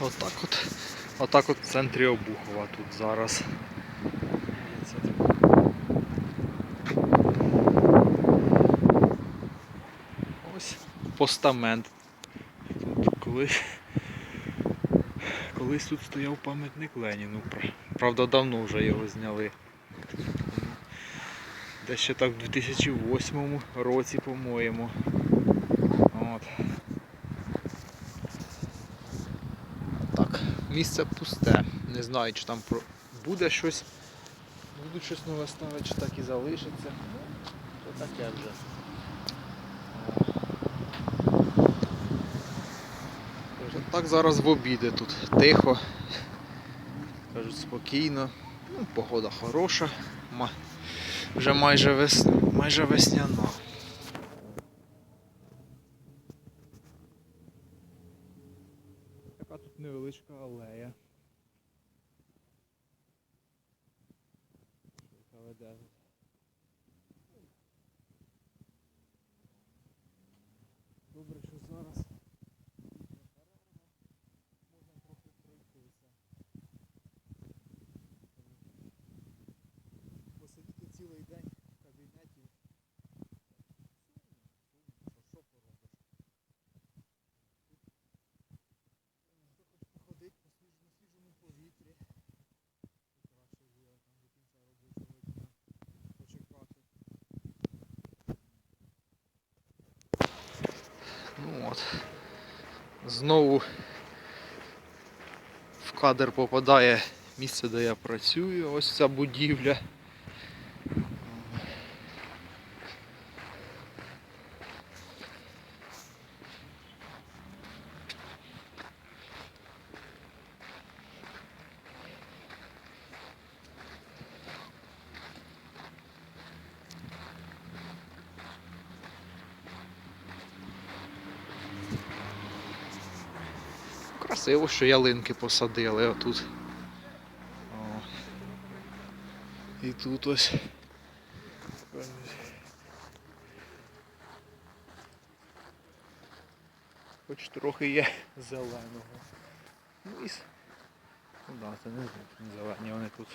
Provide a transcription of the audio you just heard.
Отак от. Отак от в центрі Обухова тут зараз. Ось постамент. Тут колись, колись тут стояв пам'ятник Леніну. Правда, давно вже його зняли. Десь ще так в 2008 році, по-моєму. От. Так, місце пусте. Не знаю, чи там буде щось. Будуть щось нове ставити, чи так і залишиться. Ну, то таке вже. Так зараз в обіди тут тихо. Кажуть, спокійно. Ну, погода хороша. Вже майже, вес... майже весняна. Така тут невеличка алея. Яка веде. Добре, Ну от. Знову в кадр попадає місце, де я працюю, ось ця будівля. Красиво, що ялинки посадили отут. О. І тут ось. Хоч трохи є зеленого. Ну, і... ну да, це не, зелені, вони тут